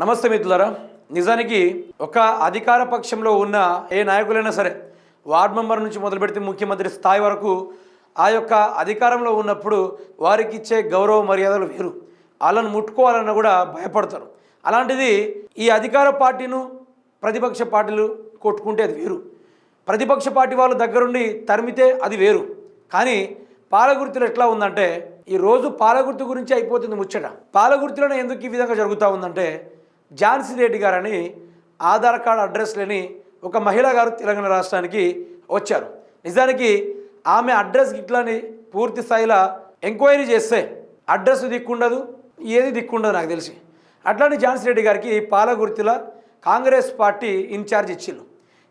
నమస్తే మిత్రులారా. నిజానికి ఒక అధికార పక్షంలో ఉన్న ఏ నాయకులైనా సరే వార్డ్ మెంబర్ నుంచి మొదలు పెడితే ముఖ్యమంత్రి స్థాయి వరకు ఆ యొక్క అధికారంలో ఉన్నప్పుడు వారికి ఇచ్చే గౌరవ మర్యాదలు వేరు. వాళ్ళను ముట్టుకోవాలన్నా కూడా భయపడతారు. అలాంటిది ఈ అధికార పార్టీను ప్రతిపక్ష పార్టీలు కొట్టుకుంటే అది వేరు. ప్రతిపక్ష పార్టీ వాళ్ళ దగ్గరుండి తరిమితే అది వేరు. కానీ పాలగుర్తులు ఎట్లా ఉందంటే ఈ రోజు పాలగుర్తు గురించి అయిపోతుంది ముచ్చట. పాలగుర్తులోనే ఎందుకు ఈ విధంగా జరుగుతూ ఉందంటే ఝాన్సీ రెడ్డి గారని ఆధార్ కార్డు అడ్రస్ లేని ఒక మహిళ గారు తెలంగాణ రాష్ట్రానికి వచ్చారు. నిజానికి ఆమె అడ్రస్ ఇట్లాని పూర్తి స్థాయిలో ఎంక్వైరీ చేస్తే అడ్రస్ దిక్కుండదు ఏది దిక్కుండదు నాకు తెలిసి. అట్లాంటి ఝాన్సీ రెడ్డి గారికి పాలగుర్తిల కాంగ్రెస్ పార్టీ ఇన్ఛార్జ్ ఇచ్చిళ్ళు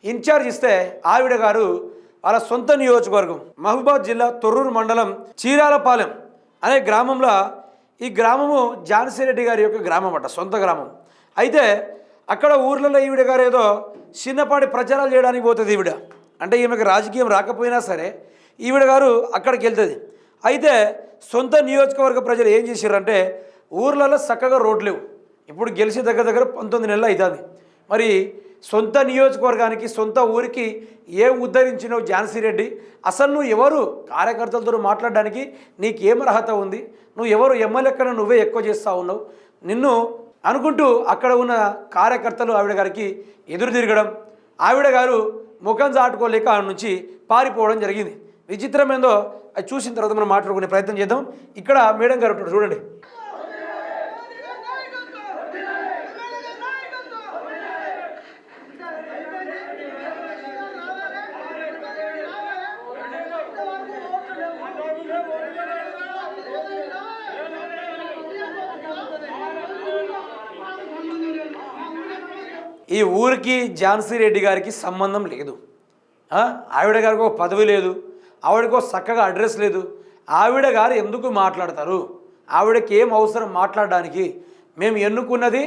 ఇన్ఛార్జ్ ఇస్తే ఆవిడ గారు వాళ్ళ సొంత నియోజకవర్గం మహబూబాద్ జిల్లా తొర్రూరు మండలం చీరాలపాలెం అనే గ్రామంలో ఈ గ్రామము ఝాన్సీ రెడ్డి గారి యొక్క గ్రామం అట సొంత గ్రామం. అయితే అక్కడ ఊర్లలో ఈవిడ గారు ఏదో చిన్నపాటి ప్రచారాలు చేయడానికి పోతుంది ఈవిడ. అంటే ఈమెకు రాజకీయం రాకపోయినా సరే ఈవిడ గారు అక్కడికి వెళ్తుంది. అయితే సొంత నియోజకవర్గ ప్రజలు ఏం చేశారంటే ఊర్లలో చక్కగా రోడ్లు లేవు. ఇప్పుడు గెలిచి దగ్గర దగ్గర పంతొమ్మిది నెలలు అవుతుంది మరి సొంత నియోజకవర్గానికి సొంత ఊరికి ఏ ఉద్ధరించినవు ఝాన్సీ రెడ్డి అసలు నువ్వు ఎవరు? కార్యకర్తలతో మాట్లాడడానికి నీకేం అర్హత ఉంది? నువ్వు ఎవరు? ఎమ్మెల్యే కన్నా నువ్వే ఎక్కువ చేస్తూ ఉన్నావు. నిన్ను అనుకుంటూ అక్కడ ఉన్న కార్యకర్తలు ఆవిడ గారికి ఎదురు తిరగడం. ఆవిడ గారు ముఖం చాటుకోలేక ఆవిడ నుంచి పారిపోవడం జరిగింది. విచిత్రం ఏందో అది చూసిన తర్వాత మనం మాట్లాడుకునే ప్రయత్నం చేద్దాం. ఇక్కడ మేడం గారు చూడండి. ఈ ఊరికి ఝాన్సీ రెడ్డి గారికి సంబంధం లేదు. ఆవిడ గారికి ఒక పదవి లేదు. ఆవిడకు చక్కగా అడ్రస్ లేదు. ఆవిడ గారు ఎందుకు మాట్లాడతారు? ఆవిడకి ఏం అవసరం మాట్లాడడానికి? మేము ఎన్నుకున్నది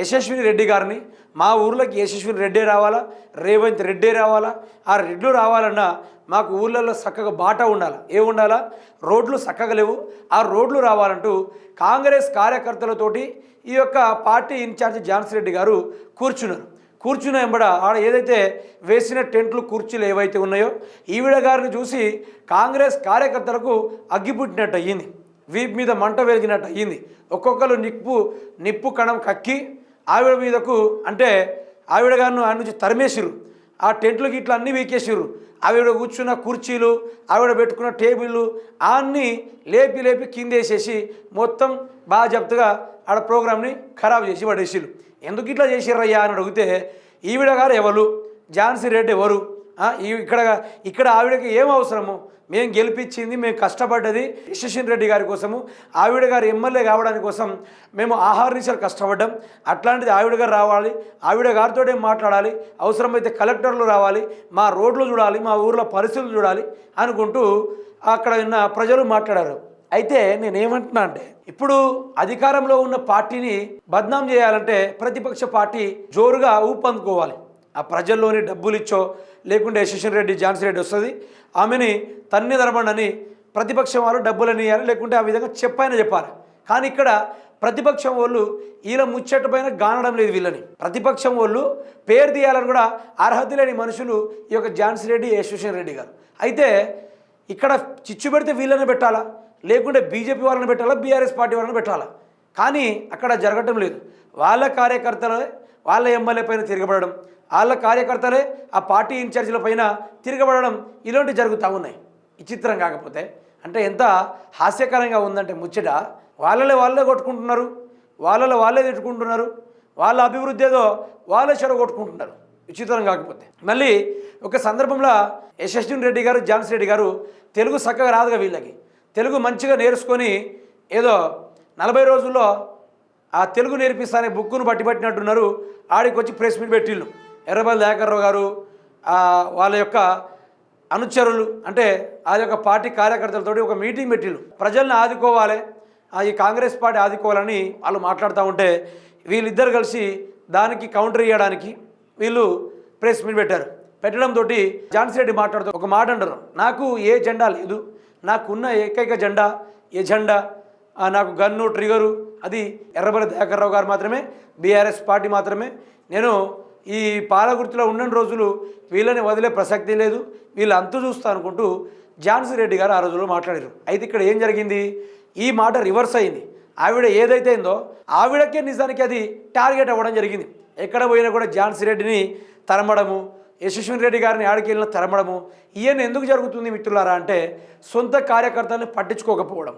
యశస్విని రెడ్డి గారిని. మా ఊర్లోకి యశస్విని రెడ్డే రావాలా? రేవంత్ రెడ్డే రావాలా? ఆ రెడ్లు రావాలన్నా మాకు ఊళ్ళల్లో చక్కగా బాట ఉండాలి? ఏ ఉండాలా? రోడ్లు చక్కగా లేవు. ఆ రోడ్లు రావాలంటూ కాంగ్రెస్ కార్యకర్తలతోటి ఈ యొక్క పార్టీ ఇన్ఛార్జ్ ఝాన్సీ రెడ్డి గారు కూర్చున్నారు. కూర్చున్న ఎంబడ ఆడ ఏదైతే వేసిన టెంట్లు కుర్చీలు ఏవైతే ఉన్నాయో ఈవిడ గారిని చూసి కాంగ్రెస్ కార్యకర్తలకు అగ్గిపుట్టినట్టు అయ్యింది. వీపు మీద మంట వెలిగినట్టు అయ్యింది. ఒక్కొక్కరు నిప్పు నిప్పు కణం కక్కి ఆవిడ మీదకు అంటే ఆవిడ గారిని ఆ నుంచి తరిమేసిరు ఆ టెంట్లు గిట్లు అన్నీ వీకేసిరు ఆవిడ కూర్చున్న కుర్చీలు ఆవిడ పెట్టుకున్న టేబుళ్ళు అన్నీ లేపి లేపి కిందేసేసి మొత్తం బాగా చెప్తగా ఆడ ప్రోగ్రామ్ని ఖరాబ్ చేసి పడేసిరు ఎందుకు ఇట్లా చేసిర్రయ్యా అని అడిగితే ఈవిడ గారు ఎవరు? ఝాన్సీ రెడ్డి ఎవరు? ఇక్కడ ఇక్కడ ఆవిడకి ఏం అవసరము? మేము గెలిపించింది మేము కష్టపడ్డది యశస్విని రెడ్డి గారి కోసము. ఆవిడ గారు ఎమ్మెల్యే కావడానికి కోసం మేము ఆహార నిశాలు కష్టపడ్డాం. అట్లాంటిది ఆవిడ గారు రావాలి ఆవిడ గారితో మాట్లాడాలి అవసరమైతే కలెక్టర్లు రావాలి మా రోడ్లు చూడాలి మా ఊర్లో పరిస్థితులు చూడాలి అనుకుంటూ అక్కడ ఉన్న ప్రజలు మాట్లాడారు. అయితే నేనేమంటున్నా అంటే ఇప్పుడు అధికారంలో ఉన్న పార్టీని బద్నాం చేయాలంటే ప్రతిపక్ష పార్టీ జోరుగా ఊపందుకోవాలి. ఆ ప్రజల్లోని డబ్బులు ఇచ్చో లేకుంటే యశస్వన్ రెడ్డి ఝాన్సీ రెడ్డి వస్తుంది. ఆమెని తన్ని ధరమండని ప్రతిపక్షం వాళ్ళు డబ్బులని ఇవ్వాలి లేకుంటే ఆ విధంగా చెప్పైనా చెప్పాలి. కానీ ఇక్కడ ప్రతిపక్షం వాళ్ళు వీళ్ళ ముచ్చట పైన గానడం లేదు వీళ్ళని. ప్రతిపక్షం వాళ్ళు పేరు తీయాలని కూడా అర్హత లేని మనుషులు ఈ యొక్క ఝాన్సీ రెడ్డి యశస్వన్ రెడ్డి గారు. అయితే ఇక్కడ చిచ్చు పెడితే వీళ్ళని పెట్టాలా? లేకుంటే బీజేపీ వాళ్ళని పెట్టాలా బీఆర్ఎస్ పార్టీ వాళ్ళని పెట్టాలా? కానీ అక్కడ జరగటం లేదు. వాళ్ళ కార్యకర్తలే వాళ్ళ ఎమ్మెల్యే పైన తిరగబడడం వాళ్ళ కార్యకర్తలే ఆ పార్టీ ఇన్ఛార్జీల పైన తిరగబడడం ఇలాంటివి జరుగుతూ ఉన్నాయి. విచిత్రం కాకపోతే. అంటే ఎంత హాస్యకరంగా ఉందంటే ముచ్చట. వాళ్ళలో వాళ్ళే కొట్టుకుంటున్నారు. వాళ్ళలో వాళ్ళే తిట్టుకుంటున్నారు. వాళ్ళ అభివృద్ధి ఏదో వాళ్ళే చెడగొట్టుకుంటున్నారు విచిత్రం కాకపోతే. మళ్ళీ ఒక సందర్భంలో యశస్విని రెడ్డి గారు ఝాన్సీ రెడ్డి గారు తెలుగు చక్కగా రాదుగా వీళ్ళకి. తెలుగు మంచిగా నేర్చుకొని ఏదో నలభై రోజుల్లో ఆ తెలుగు నేర్పిస్తానే బుక్కును బట్టి పట్టినట్టున్నారు. ఆడికి వచ్చి ప్రెస్ మీట్ పెట్టిళ్ళు. ఎర్రబల్లి దయాకర్రావు గారు వాళ్ళ యొక్క అనుచరులు అంటే ఆ యొక్క పార్టీ కార్యకర్తలతోటి ఒక మీటింగ్ పెట్టిళ్ళు. ప్రజల్ని ఆదుకోవాలి ఆ, ఈ కాంగ్రెస్ పార్టీ ఆదుకోవాలని వాళ్ళు మాట్లాడుతూ ఉంటే వీళ్ళిద్దరు కలిసి దానికి కౌంటర్ ఇవ్వడానికి వీళ్ళు ప్రెస్ మీట్ పెట్టారు. పెట్టడంతో ఝాన్సీ రెడ్డి మాట్లాడుతూ ఒక మాట అంటారు. నాకు ఏ జెండా లేదు నాకున్న ఏకైక జెండా ఎజెండా నాకు గన్ను ట్రిగరు అది ఎర్రబెల్లి దయాకర్రావు గారు మాత్రమే బీఆర్ఎస్ పార్టీ మాత్రమే. నేను ఈ పాలగుర్తిలో ఉన్న రోజులు వీళ్ళని వదిలే ప్రసక్తి లేదు. వీళ్ళు అంతు చూస్తా అనుకుంటూ ఝాన్సీ రెడ్డి గారు ఆ రోజుల్లో మాట్లాడారు. అయితే ఇక్కడ ఏం జరిగింది? ఈ మాట రివర్స్ అయింది. ఆవిడ ఏదైతే అయిందో ఆవిడకే నిజానికి అది టార్గెట్ అవ్వడం జరిగింది. ఎక్కడ పోయినా కూడా ఝాన్సీ రెడ్డిని తరమడము యశస్విని రెడ్డి గారిని ఆడికెళ్ళిన తరమడము ఈయన ఎందుకు జరుగుతుంది మిత్రులారా అంటే సొంత కార్యకర్తలను పట్టించుకోకపోవడం.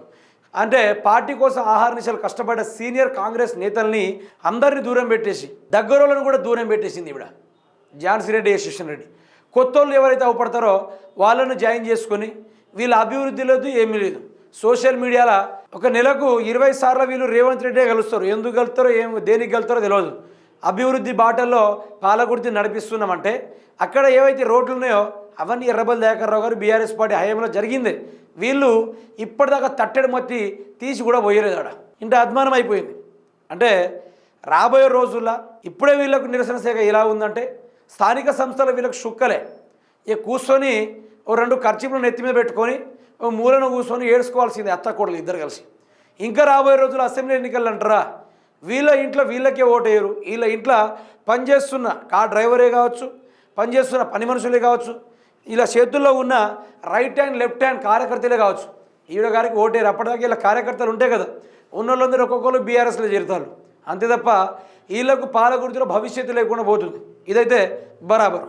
అంటే పార్టీ కోసం ఆహార నిశలు కష్టపడ్డ సీనియర్ కాంగ్రెస్ నేతల్ని అందరిని దూరం పెట్టేసి దగ్గరోళ్ళను కూడా దూరం పెట్టేసింది ఇవిడ ఝాన్సీ రెడ్డి యశస్విని రెడ్డి. కొత్త వాళ్ళు ఎవరైతే అవపడతారో వాళ్ళను జాయిన్ చేసుకొని వీళ్ళ అభివృద్ధి లేదు ఏమీ లేదు. సోషల్ మీడియాలో ఒక నెలకు ఇరవై సార్లు వీళ్ళు రేవంత్ రెడ్డే కలుస్తారు ఎందుకు కలుస్తారో ఏం దేనికి కలుస్తారో తెలియదు అభివృద్ధి బాటల్లో పాలకుర్తి నడిపిస్తున్నామంటే అక్కడ ఏవైతే రోడ్లు ఉన్నాయో అవన్నీ ఎర్రబల్ దయాకర్రావు గారు బీఆర్ఎస్ పార్టీ హయాంలో జరిగింది. వీళ్ళు ఇప్పటిదాకా తట్టెడు మట్టి తీసి కూడా పోయలేదు ఆడ ఇంత అధ్మానం అయిపోయింది. అంటే రాబోయే రోజుల్లో ఇప్పుడే వీళ్ళకు నిరసన శాఖ ఇలా ఉందంటే స్థానిక సంస్థలు వీళ్ళకు షుక్కలే ఇక కూర్చొని ఓ రెండు ఖర్చులను నెత్తి మీద పెట్టుకొని ఓ మూలను కూర్చొని ఏడ్చుకోవాల్సింది అత్త కోడలు ఇద్దరు కలిసి. ఇంకా రాబోయే రోజులు అసెంబ్లీ ఎన్నికలు అంటారా? వీళ్ళ ఇంట్లో వీళ్ళకే ఓటేయరు. వీళ్ళ ఇంట్లో పనిచేస్తున్న కార్ డ్రైవరే కావచ్చు పనిచేస్తున్న పని మనుషులే కావచ్చు ఇలా చేతుల్లో ఉన్న రైట్ హ్యాండ్ లెఫ్ట్ హ్యాండ్ కార్యకర్తలే కావచ్చు. ఈవిడ గారికి ఓటేరు అప్పటిదాకా ఇలా కార్యకర్తలు ఉంటాయి కదా ఉన్న వాళ్ళందరూ ఒక్కొక్కరు బీఆర్ఎస్లో చేరుతారు. అంతే తప్ప వీళ్ళకు పాలకుర్తిలో భవిష్యత్తు లేకుండా పోతుంది. ఇదైతే బరాబర్.